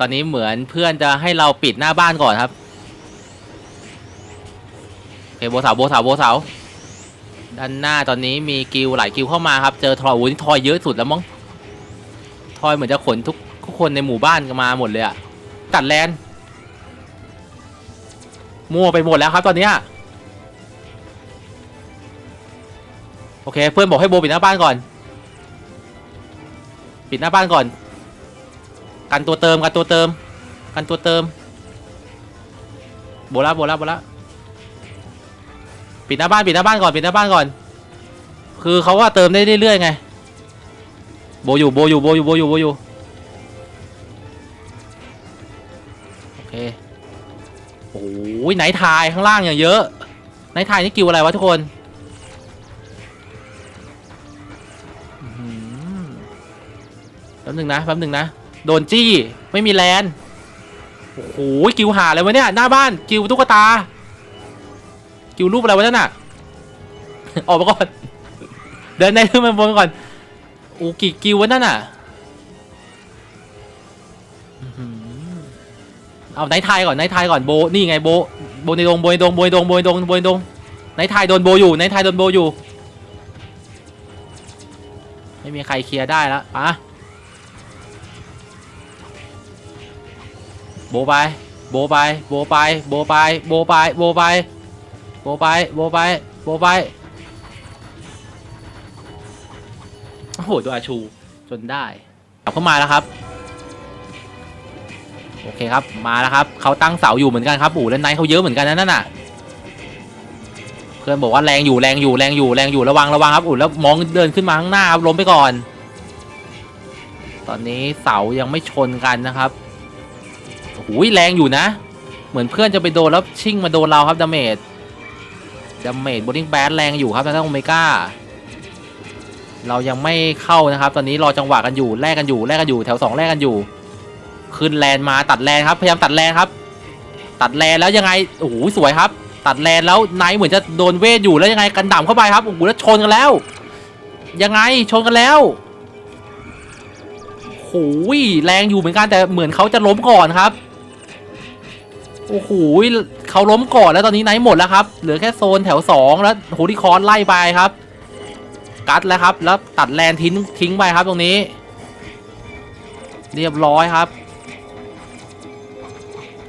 ตอนนี้เหมือนเพื่อนจะให้เราปิดหน้าบ้านก่อนครับโอเคโบสาวโบสาวโบสาวด้านหน้าตอนนี้มีกิวหลายกิวเข้ามาครับเจอทอยโอ้ยนี่ทอยเยอะสุดแล้วมั้งทอยเหมือนจะขนทุกทุกคนในหมู่บ้านกันมาหมดเลยอะตัดแลนมั่วไปหมดแล้วครับตอนเนี้ยโอเคเพื่อนบอกให้โบปิดหน้าบ้านก่อน ปิดหน้าบ้านก่อน กันตัวเติมกันตัวเติม กันตัวเติม โบละโบละโบละปิดหน้าบ้านปิดหน้าบ้านก่อนปิดหน้าบ้านก่อน คือเขาว่าเติมได้เรื่อยๆไง โบอยู่โบอยู่โบอยู่โบอยู่โบอยู่โอเคโอ้ยไหนทายข้างล่างอย่างเยอะไหนทายนี่กิวอะไรวะทุกคนแป๊บหนึ่งนะแป๊บหนึ่งนะ โดนจี้ ไม่มีแลนโอ้โหกิวหาอะไรวะเนี่ย หน้าบ้านกิวตุ๊กตา กิวรูปอะไรวะนั่นน่ะ ออกมาก่อน เดินในขึ้นมาบนก่อนโอ้กี่กิววะนั่นน่ะเอาไนท์ไทยก่อนไนท์ไทยก่อนโบนี่ไงโบโบในดงโบในดงโบในดงโบในดงโบในดงไนท์ไทยโดนโบอยู่ไนท์ไทยโดนโบอยู่ ไม่มีใครเคลียร์ได้แล้วปะ โบไป โบไป โบไป โบไป โบไป โบไป โบไป โบไป โบไป โอ้โหดูอาชู จนได้กลับเข้ามาแล้วครับ โอเคครับ มาแล้วครับ เขาตั้งเสาอยู่เหมือนกันครับ อู่และไนท์เขาเยอะเหมือนกันนะนั่นน่ะ เพื่อนบอกว่าแรงอยู่ แรงอยู่ แรงอยู่ แรงอยู่ ระวัง ระวังครับ อู่แล้วมองเดินขึ้นมาข้างหน้าครับล้มไปก่อน ตอนนี้เสายังไม่ชนกันนะครับ โอ้โหแรงอยู่นะ เหมือนเพื่อนจะไปโดนแล้วชิ่งมาโดนเราครับดาเมจดาเมจบอดิ้งแบดแรงอยู่ครับทางด้านโอเมก้าเรายังไม่เข้านะครับ ตอนนี้รอจังหวะกันอยู่แลกกันอยู่แลกกันอยู่แถวสองแลกกันอยู่ขึ้นแลนมาตัดแลนครับพยายามตัดแลนครับ ตัดแลนแล้วยังไงโอ้โหสวยครับ ตัดแลนแล้วไนท์เหมือนจะโดนเวทอยู่แล้วยังไงกันด่ำเข้าไปครับโอ้โหแล้วชนกันแล้ว ยังไงชนกันแล้วโอ้โหแรงอยู่เหมือนกันแต่เหมือนเขาจะล้มก่อนครับ โอ้โหเขาล้มก่อนแล้วตอนนี้ไนท์หมดแล้วครับ เหลือแค่โซนแถวสองแล้วโฮลิคอนไล่ไปครับ กัดแล้วครับ แล้วตัดแลนทิ้งทิ้งไปครับตรงนี้ เรียบร้อยครับ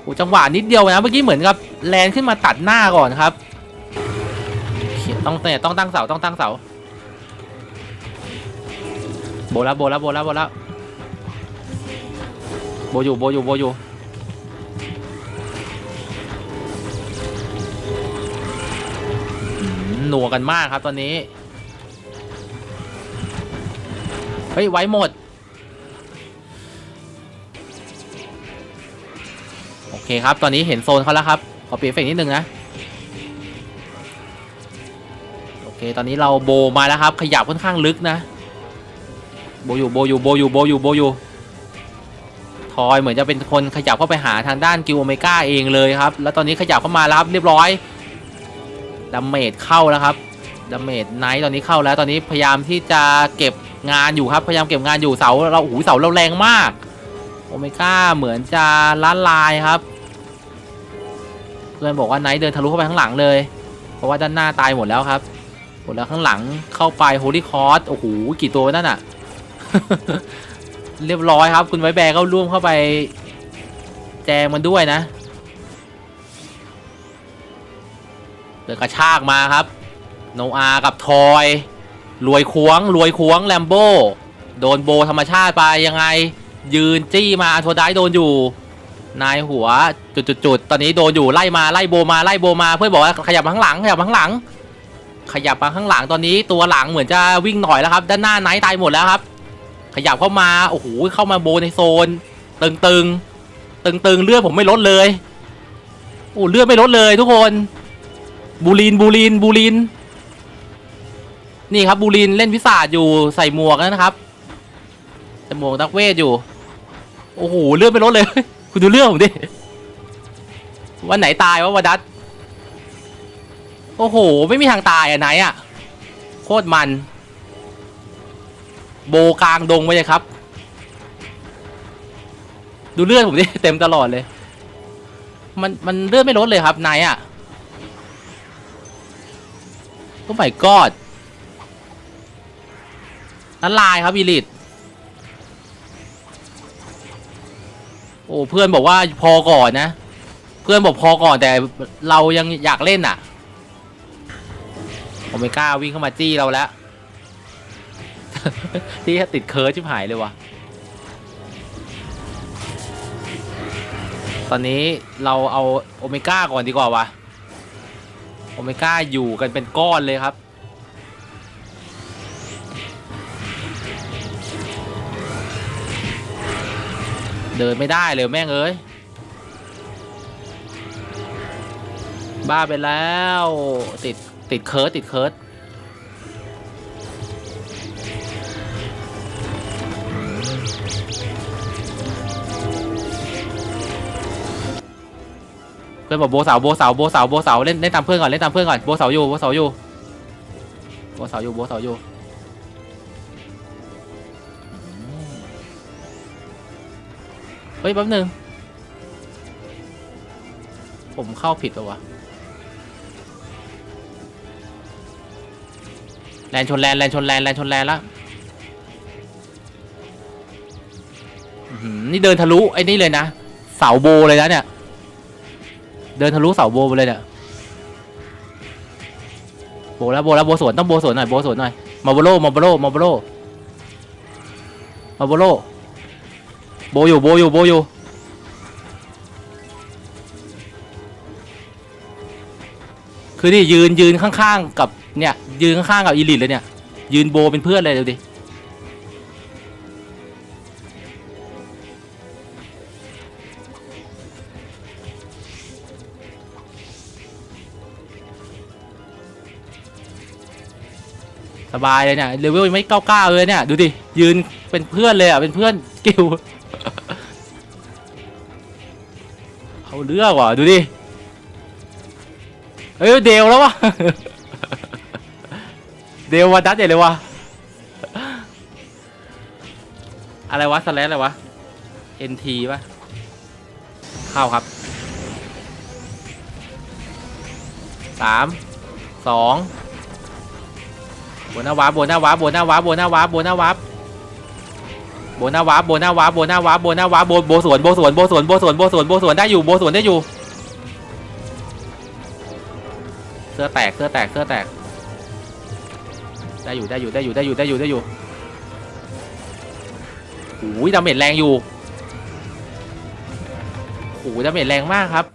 โอ้จังหวะนิดเดียวนะ เมื่อกี้เหมือนกับแลนขึ้นมาตัดหน้าก่อนครับ ต้องเนี่ยต้องตั้งเสาต้องตั้งเสา โบแล้วโบแล้วโบแล้วโบแล้วโบอยู่โบอยู่โบอยู่ นัวกันมากครับตอนนี้ เฮ้ย ไว้หมด โอเคครับ ตอนนี้เห็นโซนเขาแล้วครับ ขอเปลี่ยนเฟกนิดนึงนะ โอเค ตอนนี้เราโบมาแล้วครับ ขยับค่อนข้างลึกนะ โบอยู่โบอยู่โบอยู่โบอยู่โบอยู่ทอยเหมือนจะเป็นคนขยับเข้าไปหาทางด้านกิวโอเมก้าเองเลยครับ แล้วตอนนี้ขยับเข้ามาแล้วครับเรียบร้อย ดาเมจเข้าแล้วครับดาเมจไนท์ตอนนี้เข้าแล้วตอนนี้พยายามที่จะเก็บงานอยู่ครับ พยายามเก็บงานอยู่เสาเราโอ้โหเสาเราแรงมากโอเมก้าเหมือนจะล้านลายครับเพื่อนบอกว่าไนท์เดินทะลุเข้าไปข้างหลังเลย เพราะว่าด้านหน้าตายหมดแล้วครับหมดแล้วข้างหลังเข้าไปโฮลี่คอร์สโอ้โหกี่ตัวนั่นอะ เรียบร้อยครับ คุณไว้แบร์ก็ร่วมเข้าไป แจงมันด้วยนะ เดินกระชากมาครับ โนอากับทอย รวยควงรวยควงแลมโบโดนโบธรรมชาติไปยังไง ยืนจี้มาโทไดโดนอยู่ นายหัวจุดๆตอนนี้โดนอยู่ไล่มาไล่โบมาไล่โบมาเพื่อนบอกว่าขยับมาข้างหลังขยับมาข้างหลัง ขยับมาข้างหลังตอนนี้ตัวหลังเหมือนจะวิ่งหน่อยแล้วครับ ด้านหน้าไนท์ตายหมดแล้วครับ ขยับเข้ามาโอ้โหเข้ามาโบในโซน ตึงตึงตึงตึงๆเลือดผมไม่ลดเลยโอ้เลือดไม่ลดเลยทุกคน บูลินบูลินบูลิน นี่ครับบูลินเล่นพิศาจอยู่ใส่หมวกนะครับใส่หมวกนักเวทอยู่ โอ้โหเลือดไม่ลดเลย คุณดูเลือดผมดิ วันไหนตายวะวดัตโอ้โห ไม่มีทางตายอะไหนอะ โคตรมัน โบกลางดงไปเลยครับ ดูเลือดผมดิเต็มตลอดเลย มันมันเลือดไม่ลดเลยครับนายอะ ก็ไม่กอดนั่นลายครับอีลิทโอ้เพื่อนบอกว่าพอก่อนนะ เพื่อนบอกพอก่อนแต่เรายังอยากเล่นอะโอเมก้าวิ่งเข้ามาจี้เราแล้วที่ติดเคิร์ชชิบหายเลยวะตอนนี้เราเอาโอเมก้าก่อนดีกว่าวะ โอเมก้าอยู่กันเป็นก้อนเลยครับ เดินไม่ได้เลยแม่งเอ้ย บ้าไปแล้ว ติดติดเคิร์ดติดเคิร์ด อนบอกโบเสาโบเสาโบเสาโบเสาเล่นเล่นตามเพื่อนก่อนเล่นตามเพื่อนก่อนโบเสาอยู่โบเสาอยู่โบเสาอยู่โบเสาอยู่เฮ้ยแป๊บนึงผมเข้าผิดปะวะแลนชนแลนแลนชนแลนแลนชนแลนแล้วนี่เดินทะลุไอ้นี่เลยนะเสาโบเลยนะเนี่ย เดินทะลุเสาโบไปเลยเนี่ยโบแล้วโบแล้วโบสวนต้องโบสวนหน่อยโบสวนหน่อยมาโบโลมาโบโลมาโบโลมาโบโลโบอยู่โบอยู่โบอยู่คือนี่ยืนยืนข้างๆกับเนี่ยยืนข้างๆกับอีลิทเลยเนี่ยยืนโบเป็นเพื่อนเลยดูดิ สบายเลยเนี่ยเลเวลยังไม่เก้าเก้าเลยเนี่ย ดูดิ ยืนเป็นเพื่อนเลยอะ เป็นเพื่อนกิวเอาเรื่องว่ะ ดูดิ เอ้ยเดวแล้ววะเดววัดัดใหญ่เลยวะอะไรวะสแลชอะไรวะ NT ปะเข้าครับสามสอง บนหน้าวาบนหน้าวาบนหน้าวาบนหน้าวาบนหน้าวาบนหน้าวาบนหน้าวาบนหน้าวาบนหน้าวาโบโบสวนโบสวนโบสวนโบสวนโบสวนโบสวนได้อยู่โบสวนได้อยู่ เสื้อแตกเสื้อแตกเสื้อแตก ได้อยู่ได้อยู่ได้อยู่ได้อยู่ได้อยู่ได้อยู่โอ้ยดาเมจแรงอยู่โอ้ยดาเมจแรงมากครับ